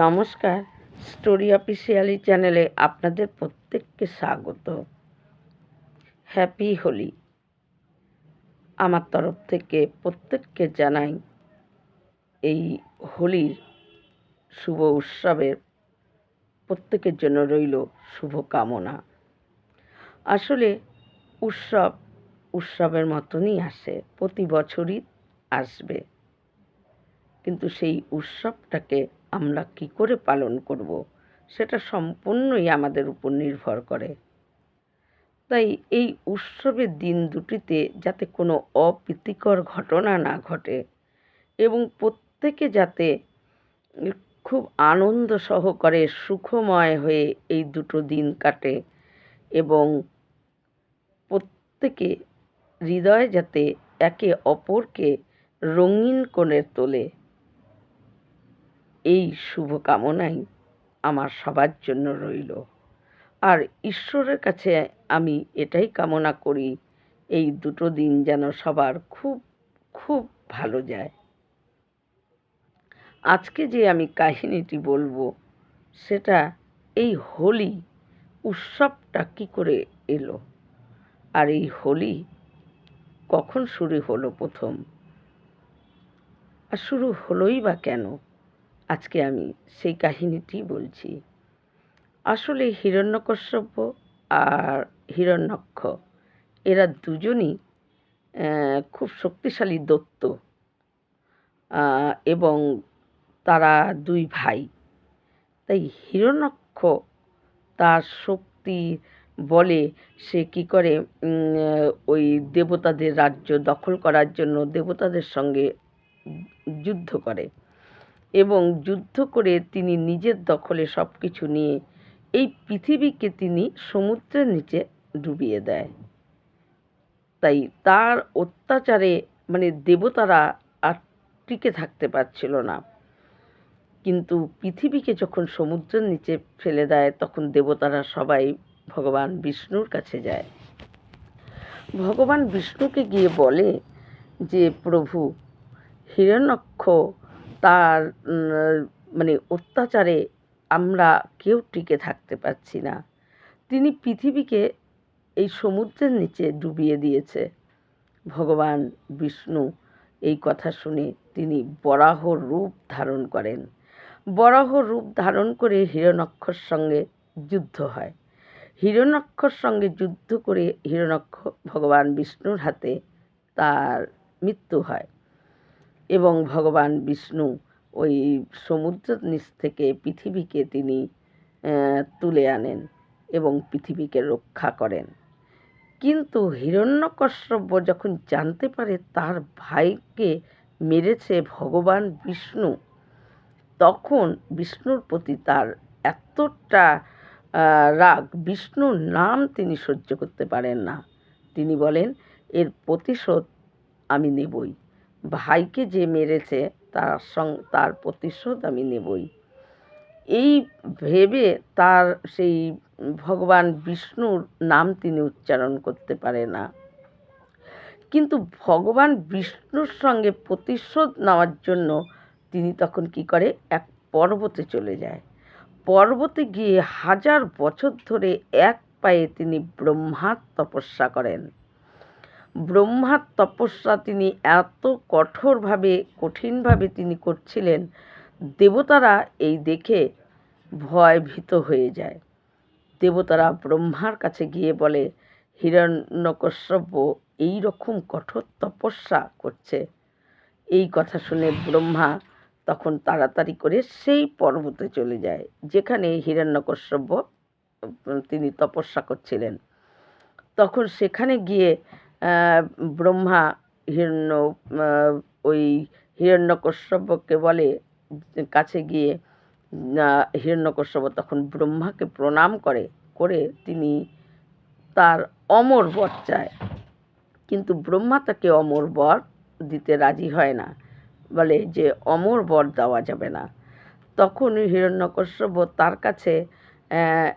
নমস্কার, story officially চ্যানেলে আপনাদের প্রত্যেককে স্বাগত। হ্যাপি হোলি। আমার তরফ থেকে প্রত্যেককে জানাই এই হোলির শুভ উৎসবের প্রত্যেকের জন্য রইল শুভ কামনা আসলে উৎসব উৎসবের মতনই আসে, প্রতি বছরই আসবে। কিন্তু সেই উৎসবটাকে আমরা কি করে পালন করব? সেটা সম্পূর্ণই আমাদের উপর নির্ভর করে। তাই এই উৎসবের দিন দুটিতে যাতে কোনো অপ্রীতিকর ঘটনা না ঘটে এবং প্রত্যেকে যাতে খুব আনন্দ সহকারে সুখময় হয়ে এই দুটো দিন কাটে এবং প্রত্যেকে হৃদয় যাতে একে অপরকে রঙিন করে তোলে। এই শুভ কামনাই আমার সবার জন্য রইল। আর ঈশ্বরের কাছে আমি এটাই কামনা করি, এই দুটো দিন যেন সবার খুব খুব ভালো যায়। আজকে যে আমি কাহিনীটি বলব, সেটা এই হোলি, উৎসবটা কি করে এলো? আর এই হোলি কখন শুরু হলো প্রথম? আর শুরু হলোই বা কেন? আজকে আমি সেই কাহিনীটি বলছি। আসলে হিরণ্যকশ্যপ আর হিরণ্যক্ষ, এরা দুজনই খুব শক্তিশালী দত্ত এবং তারা দুই ভাই। তাই হিরণ্যক্ষ তার শক্তি বলে সে কি করে ওই দেবতাদের রাজ্য দখল করার জন্য দেবতাদের সঙ্গে যুদ্ধ করে। এবং যুদ্ধ করে তিনি নিজের দখলে সব কিছু নিয়ে এই পৃথিবীকে তিনি সমুদ্রের নিচে ডুবিয়ে দেয়। তাই তার অত্যাচারে মানে দেবতারা আর টিকে থাকতে পারছিল না। কিন্তু পৃথিবীকে যখন সমুদ্রের নিচে ফেলে দেয়, তখন দেবতারা সবাই ভগবান বিষ্ণুর কাছে যায়। ভগবান বিষ্ণুকে গিয়ে বলে যে, প্রভু, হিরণ্যক্ষ তার মানে অত্যাচারে আমরা কেউ টিকে থাকতে পারছি না। তিনি পৃথিবীকে এই সমুদ্রের নিচে ডুবিয়ে দিয়েছে। ভগবান বিষ্ণু এই কথা শুনে তিনি বরাহ রূপ ধারণ করেন। বরাহ রূপ ধারণ করে হিরণক্ষর সঙ্গে যুদ্ধ হয়। হিরণক্ষর সঙ্গে যুদ্ধ করে হিরণক্ষ ভগবান বিষ্ণুর হাতে তার মৃত্যু হয়। এবং ভগবান বিষ্ণু ওই সমুদ্র নিচ থেকে পৃথিবীকে তিনি তুলে আনেন এবং পৃথিবীকে রক্ষা করেন। কিন্তু হিরণ্যকশ্যপ যখন জানতে পারে তার ভাইকে মেরেছে ভগবান বিষ্ণু, তখন বিষ্ণুর প্রতি তার এতটা রাগ, বিষ্ণুর নাম তিনি সহ্য করতে পারেন না। তিনি বলেন, এর প্রতিশোধ আমি নেবই। ভাইকে যে মেরেছে, তার সং, তার প্রতিশোধ আমি নেবই। এই ভেবে তার সেই ভগবান বিষ্ণুর নাম তিনি উচ্চারণ করতে পারে না। কিন্তু ভগবান বিষ্ণুর সঙ্গে প্রতিশোধ নেওয়ার জন্য তিনি তখন কি করে? এক পর্বতে চলে যায়। পর্বতে গিয়ে হাজার বছর ধরে এক পায়ে তিনি ব্রহ্মার তপস্যা করেন। ব্রহ্মার তপস্যা তিনি এত কঠোরভাবে, কঠিনভাবে তিনি করছিলেন, দেবতারা এই দেখে ভয় ভীত হয়ে যায়। দেবতারা ব্রহ্মার কাছে গিয়ে বলে, হিরণ্যকশ্যপ এই রকম কঠোর তপস্যা করছে। এই কথা শুনে ব্রহ্মা তখন তাড়াতাড়ি করে সেই পর্বতে চলে যায়, যেখানে হিরণ্যকশ্যপ তিনি তপস্যা করছিলেন। তখন সেখানে গিয়ে ব্রহ্মা হিরণ্য ওই হিরণ্যকশ্যপকে বলে কাছে গিয়ে হিরণ্যকশ্যপ তখন ব্রহ্মাকে প্রণাম করে করে তিনি তার অমর বর চায়। কিন্তু ব্রহ্মা তাকে অমর বর দিতে রাজি হয় না। বলে যে অমর বর দেওয়া যাবে না। তখন হিরণ্যকশ্যপ তার কাছে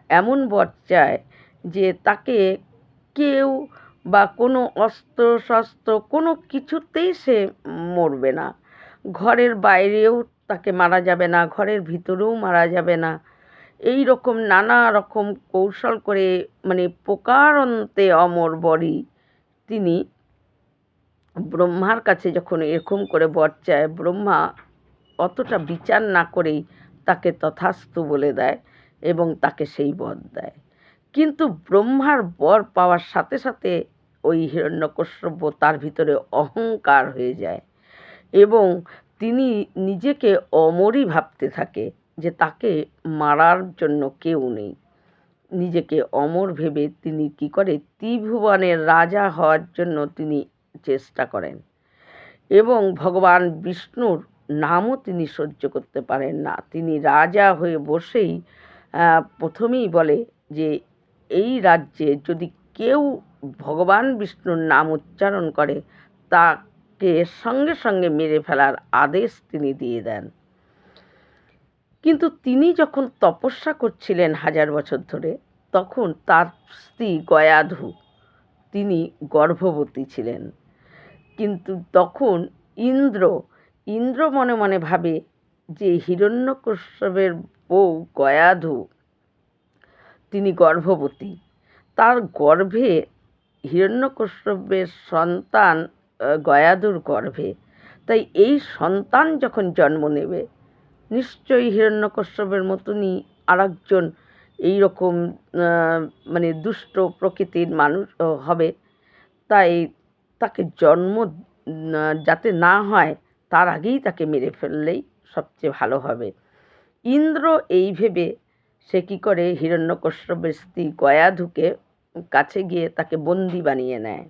এমন বর চায় যে তাকে কেউ বা কোনো অস্ত্র শস্ত্র, কোনো কিছুতেই সে মরবে না। ঘরের বাইরেও তাকে মারা যাবে না, ঘরের ভিতরেও মারা যাবে না। এই রকম নানা রকম কৌশল করে মানে প্রকারান্তে অমর বরই তিনি ব্রহ্মার কাছে যখন এরকম করে বর চায়, ব্রহ্মা অতটা বিচার না করেই তাকে তথাস্তু বলে দেয় এবং তাকে সেই বর দেয়। কিন্তু ব্রহ্মার বর পাওয়ার সাথে সাথে ওই হিরণ্যকশ্যপ তার ভিতরে অহংকার হয়ে যায় এবং তিনি নিজেকে অমরই ভাবতে থাকে যে তাকে মারার জন্য কেউ নেই। নিজেকে অমর ভেবে তিনি কি করে? ত্রিভুবনের রাজা হওয়ার জন্য তিনি চেষ্টা করেন এবং ভগবান বিষ্ণুর নামও তিনি সহ্য করতে পারেন না। তিনি রাজা হয়ে বসেই প্রথমেই বলে যে, এই রাজ্যে যদি কেউ ভগবান বিষ্ণুর নাম উচ্চারণ করে, তাকে সঙ্গে সঙ্গে মেরে ফেলার আদেশ তিনি দিয়ে দেন। কিন্তু তিনি যখন তপস্যা করছিলেন হাজার বছর ধরে, তখন তার স্ত্রী গয়াধু, তিনি গর্ভবতী ছিলেন। কিন্তু তখন ইন্দ্র ইন্দ্র মনে মনে ভাবে যে হিরণ্যকশ্যপের বউ গয়াধু, তিনি গর্ভবতী, তার গর্ভে হিরণ্যকশ্যপের সন্তান গয়াধুর গর্ভে। তাই এই সন্তান যখন জন্ম নেবে, নিশ্চয়ই হিরণ্যকশ্যপের মতনই আর একজন এইরকম মানে দুষ্ট প্রকৃতির মানুষ হবে। তাই তাকে জন্ম যাতে না হয়, তার আগেই তাকে মেরে ফেললেই সবচেয়ে ভালো হবে। ইন্দ্র এই ভেবে, সে কী করে হিরণ্যকশ্যপের স্ত্রী গয়াধুকে কাছে গিয়ে তাকে বন্দি বানিয়ে নেয়।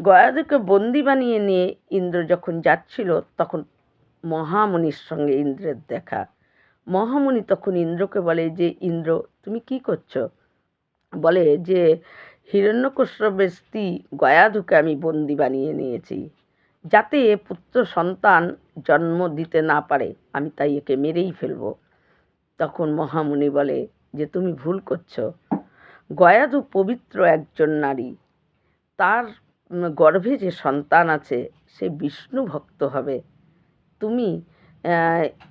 গয়াধুকে বন্দি বানিয়ে নিয়ে ইন্দ্র যখন যাচ্ছিল, তখন মহামুনির সঙ্গে ইন্দ্রের দেখা। মহামুনি তখন ইন্দ্রকে বলে যে, ইন্দ্র, তুমি কি করছ? বলে যে হিরণ্যকশ্যপের স্ত্রী গয়াধুকে আমি বন্দি বানিয়ে নিয়েছি। যাতে পুত্র সন্তান জন্ম দিতে না পারে, আমি তাই একে মেরেই ফেলব। তখন মহামুনি বলে যে, তুমি ভুল করছ। গয়াধু পবিত্র একজন নারী। তার গর্ভে যে সন্তান আছে, সে বিষ্ণু ভক্ত হবে। তুমি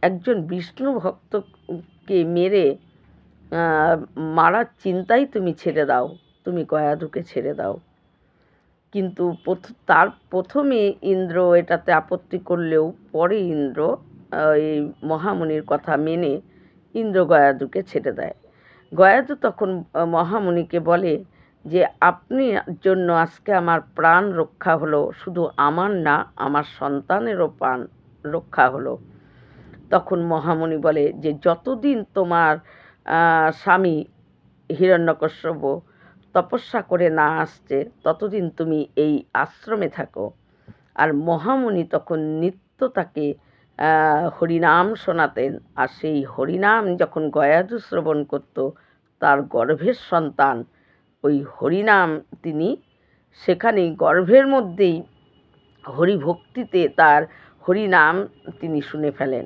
একজন বিষ্ণু ভক্তকে মেরে মারার চিন্তাই তুমি ছেড়ে দাও। তুমি গয়াধুকে ছেড়ে দাও। কিন্তু তার প্রথমে ইন্দ্র এটাতে আপত্তি করলেও পরে ইন্দ্র এই মহামুনির কথা মেনে ইন্দ্র গয়াধুকে ছেড়ে দেয়। গয়াধু তখন মহামুনিকে বলে যে, আপনি জন্য আজকে আমার প্রাণ রক্ষা হলো, শুধু আমার না, আমার সন্তানেরও প্রাণ রক্ষা হলো। তখন মহামণি বলে যে, যতদিন তোমার স্বামী হিরণ্যকশ্যপ তপস্যা করে না আসছে, ততদিন তুমি এই আশ্রমে থাকো। আর মহামুনি তখন নিত্য তাকে হরিনাম শোনাতেন। আর সেই হরিনাম যখন গয়াধু শ্রবণ করত, তার গর্ভের সন্তান, ওই হরিনাম তিনি সেখানেই গর্ভের মধ্যেই হরিভক্তিতে তার হরিনাম তিনি শুনে ফেলেন।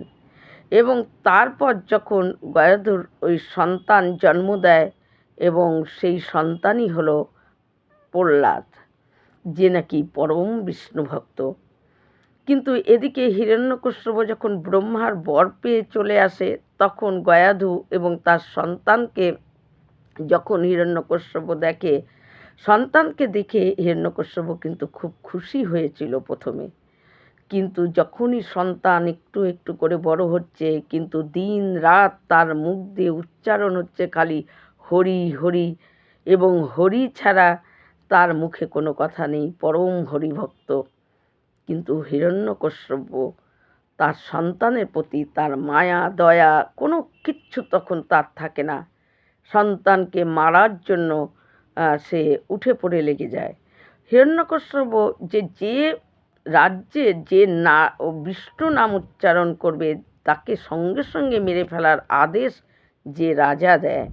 এবং তারপর যখন গয়াধুর ওই সন্তান জন্ম দেয় এবং সেই সন্তানই হলো প্রহ্লাদ, যে নাকি পরম বিষ্ণু ভক্ত কিন্তু এদিকে হিরণ্যকশ্যপ যখন ব্রহ্মার বর পেয়ে চলে আসে, তখন গয়াধু এবং তার সন্তানকে যখন হিরণ্যকশ্যপ দেখে, সন্তানকে দেখে হিরণ্যকশ্যপ কিন্তু খুব খুশি হয়েছিল প্রথমে। কিন্তু যখনই সন্তান একটু একটু করে বড় হচ্ছে, কিন্তু দিন রাত তার মুখ দিয়ে উচ্চারণ হচ্ছে খালি হরি হরি এবং হরি ছাড়া তার মুখে কোনো কথা নেই, পরম হরিভক্ত। কিন্তু হিরণ্যকশ্যপ, তার সন্তানের প্রতি তার মায়া, দয়া, কোনো কিচ্ছু তখন তার থাকে না। সন্তানকে মারার জন্য সে উঠে পড়ে লেগে যায়। হিরণ্যকশ্যপ যে যে রাজ্যে যে না বিষ্ণু নাম উচ্চারণ করবে, তাকে সঙ্গে সঙ্গে মেরে ফেলার আদেশ যে রাজা দেয়,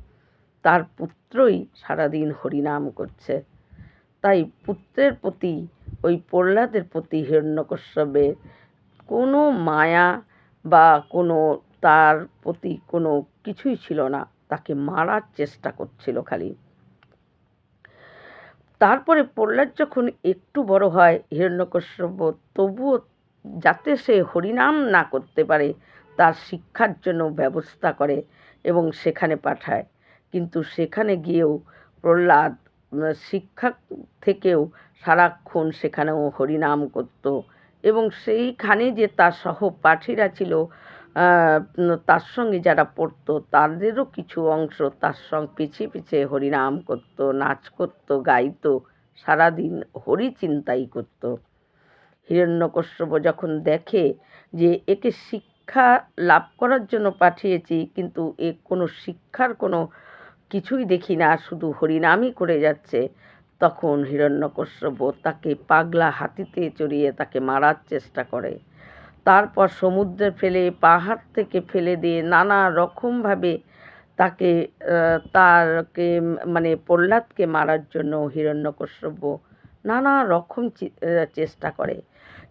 তার পুত্রই সারাদিন হরিনাম করছে। তাই পুত্রের প্রতি ওই প্রহ্লাদের প্রতি হিরণ্যকশ্যপের কোনো মায়া বা কোনো তার প্রতি কোনো কিছুই ছিল না। তাকে মারার চেষ্টা করছিল খালি। তারপরে প্রহ্লাদ যখন একটু বড় হয় হিরণ্যকশ্যপ তবুও যাতে সে হরিনাম না করতে পারে, তার শিক্ষার জন্য ব্যবস্থা করে এবং সেখানে পাঠায়। কিন্তু সেখানে গিয়েও প্রহ্লাদ শিক্ষা থেকেও সারাক্ষণ সেখানেও হরিনাম করত। এবং সেইখানে যে তার সহপাঠীরা ছিল তার সঙ্গে যারা পড়তো, তাদেরও কিছু অংশ তার সঙ্গে পিছিয়ে পিছিয়ে হরিনাম করতো, নাচ করতো, গাইত, সারাদিন হরি চিন্তাই করতো। হিরণ্যকশ্যপ যখন দেখে যে একে শিক্ষা লাভ করার জন্য পাঠিয়েছি, কিন্তু এ কোনো শিক্ষার কোনো কিছুই দেখি না শুধু হরিনামই করে যাচ্ছে। তখন হিরণ্যকশ্যপ তাকে পাগলা হাতিতে চড়িয়ে তাকে মারার চেষ্টা করে। তারপর সমুদ্রে ফেলে, পাহাড় থেকে ফেলে দিয়ে নানা রকমভাবে তাকে তারকে মানে প্রহ্লাদকে মারার জন্য হিরণ্যকশ্যপ নানা রকম চেষ্টা করে।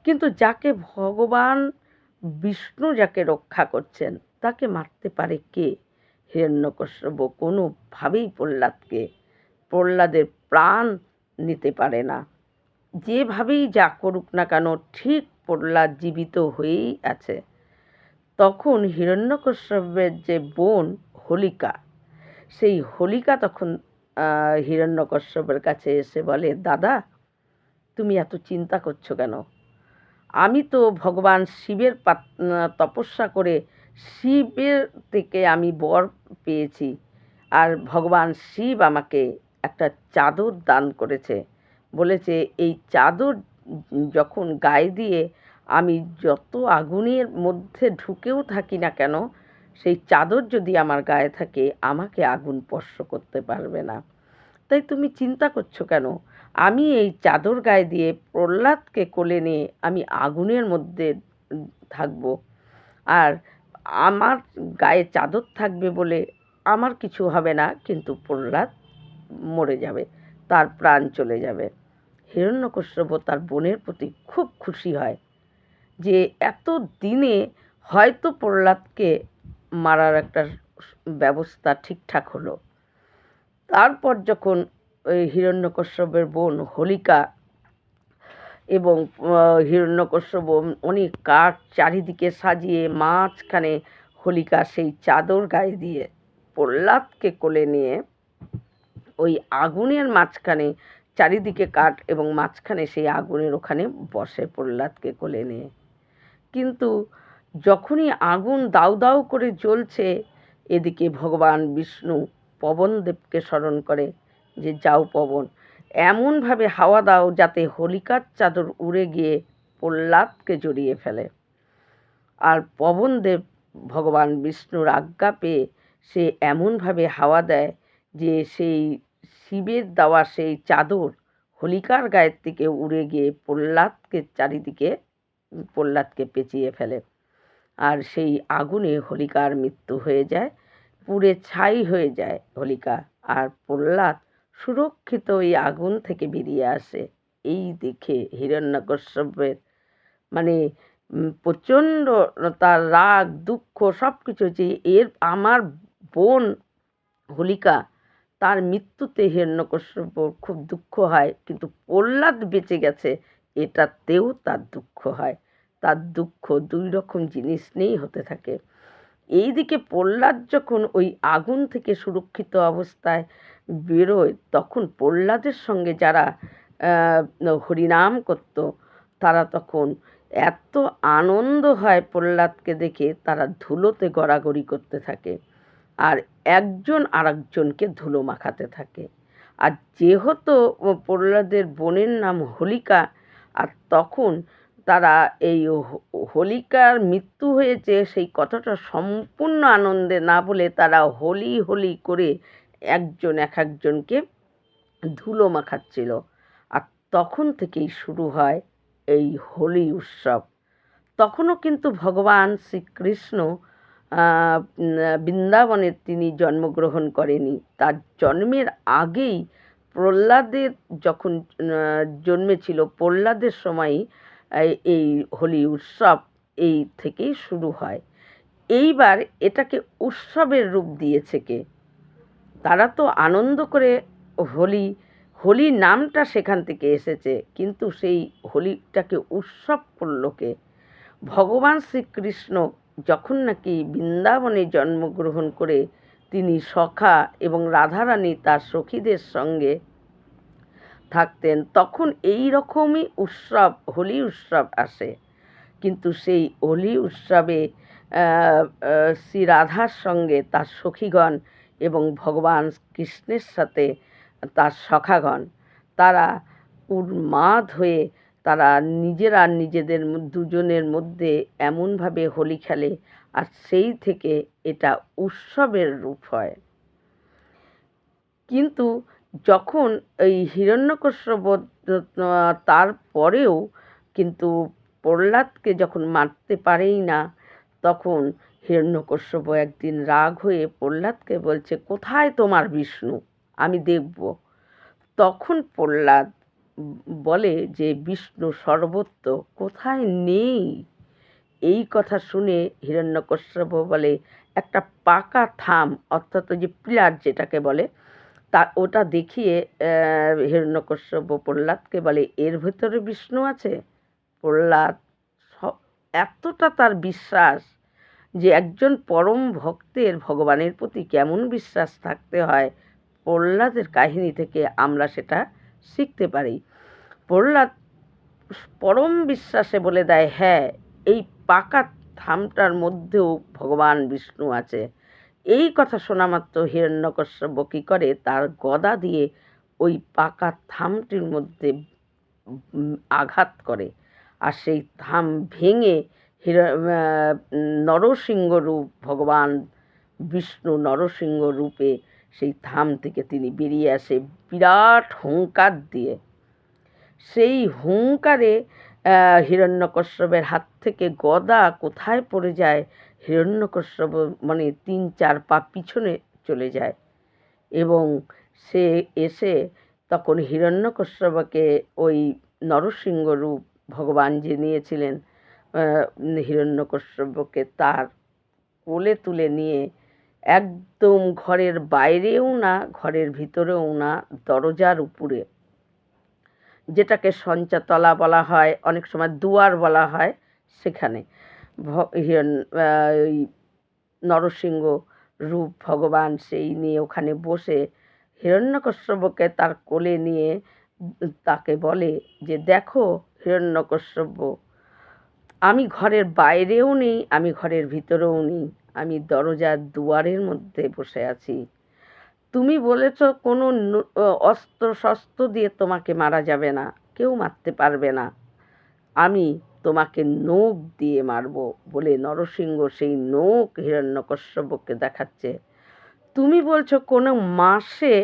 কিন্তু যাকে ভগবান, বিষ্ণু যাকে রক্ষা করছেন, তাকে মারতে পারে কে? হিরণ্যকশ্যপ কোনোভাবেই প্রহ্লাদকে, প্রহ্লাদের প্রাণ নিতে পারে না। যেভাবেই যা করুক না কেন, ঠিক প্রহ্লাদ জীবিত হয়েই আছে। তখন হিরণ্যকশ্যপের যে বোন হোলিকা, সেই হোলিকা তখন হিরণ্যকশ্যপের কাছে এসে বলে, দাদা, তুমি এত চিন্তা করছ কেন? আমি তো ভগবান শিবের তপস্যা করে শিবের থেকে আমি বর পেয়েছি। আর ভগবান শিব আমাকে একটা চাদর দান করেছে। বলেছে, এই চাদর যখন গায়ে দিয়ে আমি যত আগুনের মধ্যে ঢুকেও থাকি না কেন, সেই চাদর যদি আমার গায়ে থাকে, আমাকে আগুন স্পর্শ করতে পারবে না। তাই তুমি চিন্তা করছ কেন? আমি এই চাদর গায়ে দিয়ে প্রহ্লাদকে কোলে নিয়ে আমি আগুনের মধ্যে থাকব। আর আমার গায়ে চাদর থাকবে বলে আমার কিছু হবে না, কিন্তু প্রহ্লাদ মরে যাবে, তার প্রাণ চলে যাবে। হিরণ্যকশ্যপ তার বোনের প্রতি খুব খুশি হয় যে এত দিনে হয়তো প্রহ্লাদকে মারার একটা ব্যবস্থা ঠিকঠাক হলো। তারপর যখন ওই হিরণ্যকশ্যপের বোন হোলিকা এবং হিরণ্যকশ্যপ অনেক কাঠ চারিদিকে সাজিয়ে মাঝখানে হোলিকা সেই চাদর গায়ে দিয়ে প্রহ্লাদকে কোলে নিয়ে ওই আগুনের মাঝখানে চারিদিকে কাঠ এবং মাঝখানে সেই আগুনের ওখানে বসে প্রহ্লাদকে কোলে নিয়ে। কিন্তু যখনই আগুন দাউ দাউ করে জ্বলছে, এদিকে ভগবান বিষ্ণু পবনদেবকে স্মরণ করে যে, যাও পবন এমনভাবে হাওয়া দাও যাতে হোলিকার চাদর উড়ে গিয়ে প্রহ্লাদকে জড়িয়ে ফেলে। আর পবনদেব ভগবান বিষ্ণুর আজ্ঞা পেয়ে সে এমনভাবে হাওয়া দেয় যে সেই শিবের দেওয়া সেই চাদর হোলিকার গায়ের থেকে উড়ে গিয়ে প্রহ্লাদকে চারিদিকে, প্রহ্লাদকে পেঁচিয়ে ফেলে। আর সেই আগুনে হোলিকার মৃত্যু হয়ে যায়, পুড়ে ছাই হয়ে যায় হোলিকা। আর প্রহ্লাদ সুরক্ষিত ওই আগুন থেকে বেরিয়ে আসে। এই দেখে হিরণ্যকশ্যপের মানে প্রচণ্ড তার রাগ, দুঃখ সব কিছু যে এর, আমার বোন হোলিকা, তার মৃত্যুতে হিরণ্যকশ্যপর খুব দুঃখ হয়। কিন্তু প্রহ্লাদ বেঁচে গেছে, এটাতেও তার দুঃখ হয়। তার দুঃখ দুই রকম জিনিস নিয়েই হতে থাকে। এইদিকে প্রহ্লাদ যখন ওই আগুন থেকে সুরক্ষিত অবস্থায় বেরোয়, তখন প্রহ্লাদের সঙ্গে যারা হরিনাম করত, তারা তখন এত আনন্দ হয় প্রহ্লাদকে দেখে, তারা ধুলোতে গড়াগড়ি করতে থাকে আর একজন আরেকজনকে ধুলো মাখাতে থাকে। আর যেহেতু প্রহ্লাদের বোনের নাম হোলিকা, আর তখন তারা এই হোলিকার মৃত্যু হয়েছে সেই কথাটা সম্পূর্ণ আনন্দে না বলে তারা হোলি হোলি করে একজন এক একজনকে ধুলো মাখাচ্ছিল। আর তখন থেকেই শুরু হয় এই হোলি উৎসব। তখনও কিন্তু ভগবান শ্রীকৃষ্ণ বৃন্দাবনে তিনি জন্মগ্রহণ করেনি। তার জন্মের আগেই প্রহ্লাদের যখন জন্মেছিল, প্রহ্লাদের সময়ই এই- হোলি উৎসব এই থেকেই শুরু হয়। এইবার এটাকে উৎসবের রূপ দিয়েছে কে? তারা তো আনন্দ করে হোলি হোলি নামটা সেখান থেকে এসেছে, কিন্তু সেই হোলিটাকে উৎসব করল কে? ভগবান শ্রীকৃষ্ণ যখন নাকি বৃন্দাবনে জন্মগ্রহণ করে, তিনি সখা এবং রাধারানী তার সখীদের সঙ্গে থাকতেন, তখন এই রকমই উৎসব, হোলি উৎসব আসে। কিন্তু সেই হোলি উৎসবে শ্রী রাধার সঙ্গে তার সখীগণ এবং ভগবান কৃষ্ণের সাথে তার সখাগণ, তারা উন্মাদ হয়ে তারা নিজেরা নিজেদের দুজনের মধ্যে এমনভাবে হোলি খেলে, আর সেই থেকে এটা উৎসবের রূপ হয়। কিন্তু যখন এই হিরণ্যকশ্যপ তারপরেও কিন্তু প্রহ্লাদকে যখন মারতে পারেই না, তখন হিরণ্যকশ্যপ একদিন রাগ হয়ে প্রহ্লাদকে বলছে, কোথায় তোমার বিষ্ণু? আমি দেখব। তখন প্রহ্লাদ বলে যে, বিষ্ণু সর্বত্র, কোথায় নেই? এই কথা শুনে হিরণ্যকশ্যপ বলে, একটা পাকা থাম, অর্থাৎ যে পিলার যেটাকে বলে তা, ওটা দেখিয়ে হিরণ্যকশ্যপ প্রহ্লাদকে বলে, এর ভেতরে বিষ্ণু আছে? প্রহ্লাদ এতটা তার বিশ্বাস যে একজন পরম ভক্তের ভগবানের প্রতি কেমন বিশ্বাস থাকতে হয়, প্রহ্লাদের কাহিনী থেকে আমরা সেটা শিখতে পারি। প্রহ্লাদ পরম বিশ্বাসে বলে দেয় হ্যাঁ এই পাকা থামটার মধ্যেও ভগবান বিষ্ণু আছে। এই কথা শোনা মাত্র হিরণ্যকশ্যপ কী করে? তার গদা দিয়ে ওই পাকা থামটির মধ্যে আঘাত করে। আর সেই থাম ভেঙে হির নরসিংহ রূপ, ভগবান বিষ্ণু নরসিংহ রূপে সেই থাম থেকে তিনি বেরিয়ে আসে বিরাট হুঙ্কার দিয়ে। সেই হুঙ্কারে হিরণ্যকশ্যপের হাত থেকে গদা কোথায় পড়ে যায় হিরণ্যকশ্যপ মানে তিন চার পা পিছনে চলে যায় এবং সে এসে তখন হিরণ্যকশ্যপকে ওই নরসিংহ রূপ ভগবান যে নিয়েছিলেন হিরণ্যকশ্যপকে তার কোলে তুলে নিয়ে একদম ঘরের বাইরেও না, ঘরের ভিতরেও না, দরজার উপরে, যেটাকে সঞ্চাতলা বলা হয়, অনেক সময় দুয়ার বলা হয় সেখানে। ওই নরসিংহ রূপ ভগবান সেই নিয়ে ওখানে বসে হিরণ্যকশ্যপকে তার কোলে নিয়ে তাকে বলে যে, দেখো হিরণ্যকশ্যপ আমি ঘরের বাইরেও নেই, আমি ঘরের ভিতরেও নেই, আমি দরজার দুয়ারের মধ্যে বসে আছি। তুমি বলেছ কোনো অস্ত্র শস্ত্র দিয়ে তোমাকে মারা যাবে না, কেউ মারতে পারবে না। আমি তোমাকে নোক দিয়ে মারব বলে নরসিংহ সেই নোক হিরণ্যকশ্যপকে দেখাচ্ছে। তুমি বলছো, কোনো মাসে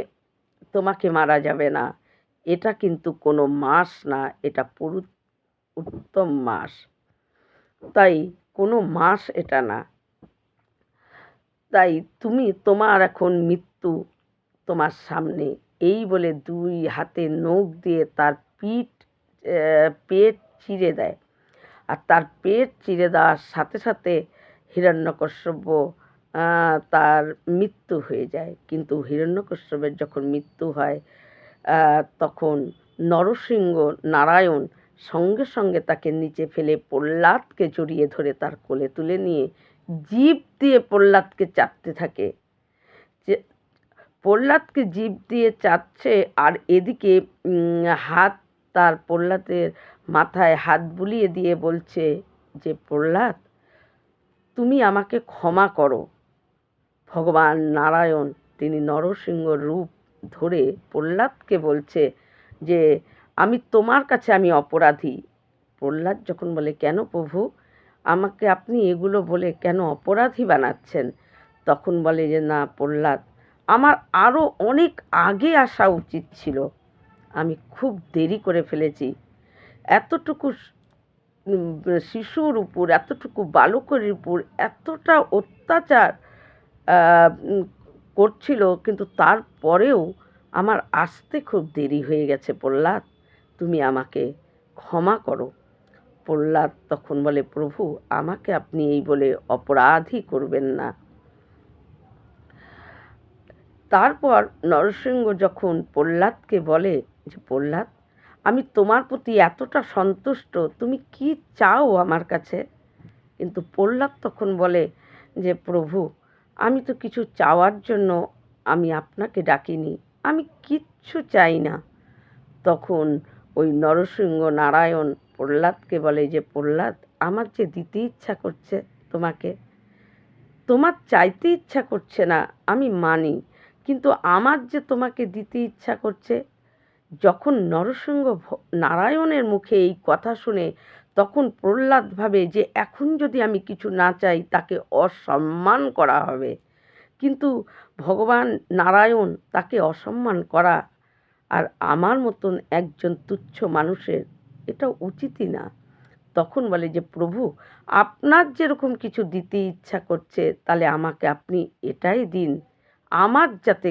তোমাকে মারা যাবে না। এটা কিন্তু কোনো মাস না, এটা পুরু, উত্তম মাস। তাই কোনো মাস এটা না। তাই তুমি তোমার এখন মৃত্যু তোমার সামনে। এই বলে দুই হাতে নখ দিয়ে তার পিঠ পেট চিরে দেয়। আর তার পেট চিরে দেওয়ার সাথে সাথে হিরণ্যকশ্যপ তার মৃত্যু হয়ে যায়। কিন্তু হিরণ্যকশ্যপের যখন মৃত্যু হয় তখন নরসিংহ নারায়ণ সঙ্গে সঙ্গে তাকে নিচে ফেলে প্রহ্লাদকে জড়িয়ে ধরে তার কোলে তুলে নিয়ে জীব দিয়ে প্রহ্লাদকে চাপতে থাকে। যে, প্রহ্লাদকে জীব দিয়ে চাচ্ছে আর এদিকে হাত তার প্রহ্লাদের মাথায় হাত বুলিয়ে দিয়ে বলছে যে, প্রহ্লাদ, তুমি আমাকে ক্ষমা করো। ভগবান নারায়ণ, তিনি নরসিংহ রূপ ধরে প্রহ্লাদকে বলছে যে, আমি তোমার কাছে আমি অপরাধী। প্রহ্লাদ যখন বলে, কেন প্রভু? আমাকে আপনি এগুলো বলে কেন অপরাধী বানাচ্ছেন? তখন বলে যে, না প্রহ্লাদ, আমার আরও অনেক আগে আসা উচিত ছিল। আমি খুব দেরি করে ফেলেছি। এতটুকু শিশুর উপর, এতটুকু বালকের উপর এতটা অত্যাচার করছিল, কিন্তু তারপরেও আমার আসতে খুব দেরি হয়ে গেছে। প্রহ্লাদ, তুমি আমাকে ক্ষমা করো। প্রহ্লাদ তখন বলে, প্রভু, আমাকে আপনি এই বলে অপরাধী করবেন না। তারপর নরসিংহ যখন প্রহ্লাদকে বলে যে, প্রহ্লাদ আমি তোমার প্রতি এতটা সন্তুষ্ট, তুমি কি চাও আমার কাছে? কিন্তু প্রহ্লাদ তখন বলে যে, প্রভু, আমি তো কিছু চাওয়ার জন্য আমি আপনাকে ডাকিনি, আমি কিচ্ছু চাই না। তখন ওই নরসিংহ নারায়ণ প্রহ্লাদকে বলে যে, প্রহ্লাদ, আমার যে দিতে ইচ্ছা করছে তোমাকে, তোমার চাইতে ইচ্ছা করছে না, আমি মানি, কিন্তু আমার যে তোমাকে দিতে ইচ্ছা করছে যখন নরসিংহ নারায়ণের মুখে এই কথা শুনে তখন প্রহ্লাদ ভাবে যে এখন যদি আমি কিছু না চাই তাকে অসম্মান করা হবে। কিন্তু ভগবান নারায়ণ তাকে অসম্মান করা আর আমার মতন একজন তুচ্ছ মানুষের এটা উচিতই না। তখন বলে যে, প্রভু, আপনার যেরকম কিছু দিতে ইচ্ছা করছে তাহলে আমাকে আপনি এটাই দিন। আমার যাতে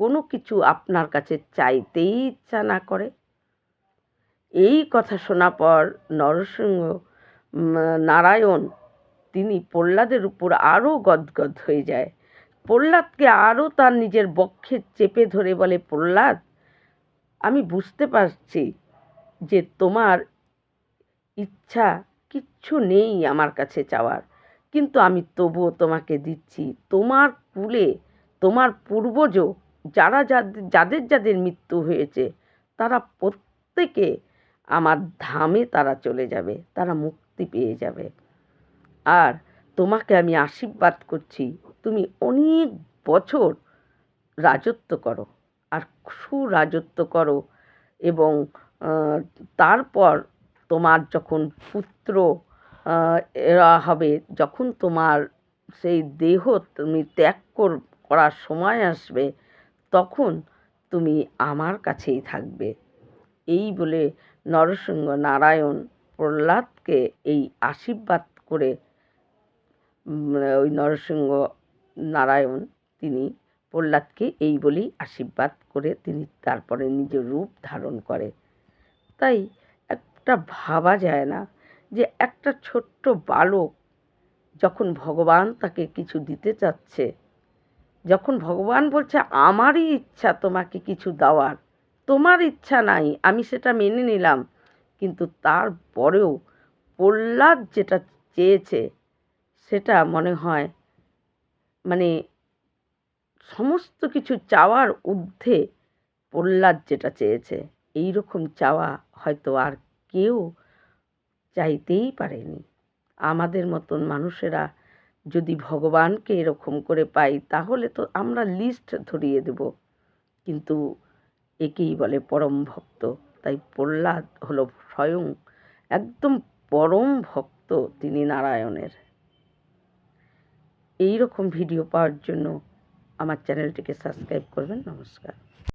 কোনো কিছু আপনার কাছে চাইতেই ইচ্ছা না করে। এই কথা শোনা পর নরসিংহ নারায়ণ, তিনি প্রহ্লাদের উপর আরও গদগদ হয়ে যায়। প্রহ্লাদকে আরও তার নিজের বক্ষে চেপে ধরে বলে, প্রহ্লাদ, আমি বুঝতে পারছি যে তোমার ইচ্ছা কিচ্ছু নেই আমার কাছে চাওয়ার, কিন্তু আমি তবুও তোমাকে দিচ্ছি। তোমার কুলে, তোমার পূর্বজ যারা যাদের যাদের মৃত্যু হয়েছে, তারা প্রত্যেকে আমার ধামে তারা চলে যাবে, তারা মুক্তি পেয়ে যাবে। আর তোমাকে আমি আশীর্বাদ করছি, তুমি অনেক বছর রাজত্ব করো, আর সুরাজত্ব করো এবং তারপর তোমার যখন পুত্র এরা হবে, যখন তোমার সেই দেহ তুমি ত্যাগ কর- করার সময় আসবে তখন তুমি আমার কাছেই থাকবে। এই বলে নরসিংহ নারায়ণ প্রহ্লাদকে এই আশীর্বাদ করে ওই নরসিংহ নারায়ণ তিনি প্রহ্লাদকে এই বলেই আশীর্বাদ করে তিনি তারপরে নিজের রূপ ধারণ করে। তাই একটা ভাবা যায় না যে একটা ছোট্ট বালক যখন ভগবান তাকে কিছু দিতে চাচ্ছে যখন ভগবান বলছে, আমারই ইচ্ছা তোমাকে কিছু দেওয়ার, তোমার ইচ্ছা নাই, আমি সেটা মেনে নিলাম। কিন্তু তারপরেও প্রহ্লাদ যেটা চেয়েছে, সেটা মনে হয় মানে সমস্ত কিছু চাওয়ার ঊর্ধ্বে প্রহ্লাদ যেটা চেয়েছে এই রকম চাওয়া হয়তো আর কেউ চাইতেই পারেনি। আমাদের মতন মানুষেরা যদি ভগবানকে এরকম করে পাই, তাহলে তো আমরা লিস্ট ধরিয়ে দেব। কিন্তু একেই বলে পরম ভক্ত। তাই প্রহ্লাদ হলো স্বয়ং একদম পরম ভক্ত তিনি নারায়ণের। এই রকম ভিডিও পাওয়ার জন্য আমার চ্যানেলটিকে সাবস্ক্রাইব করবেন। নমস্কার।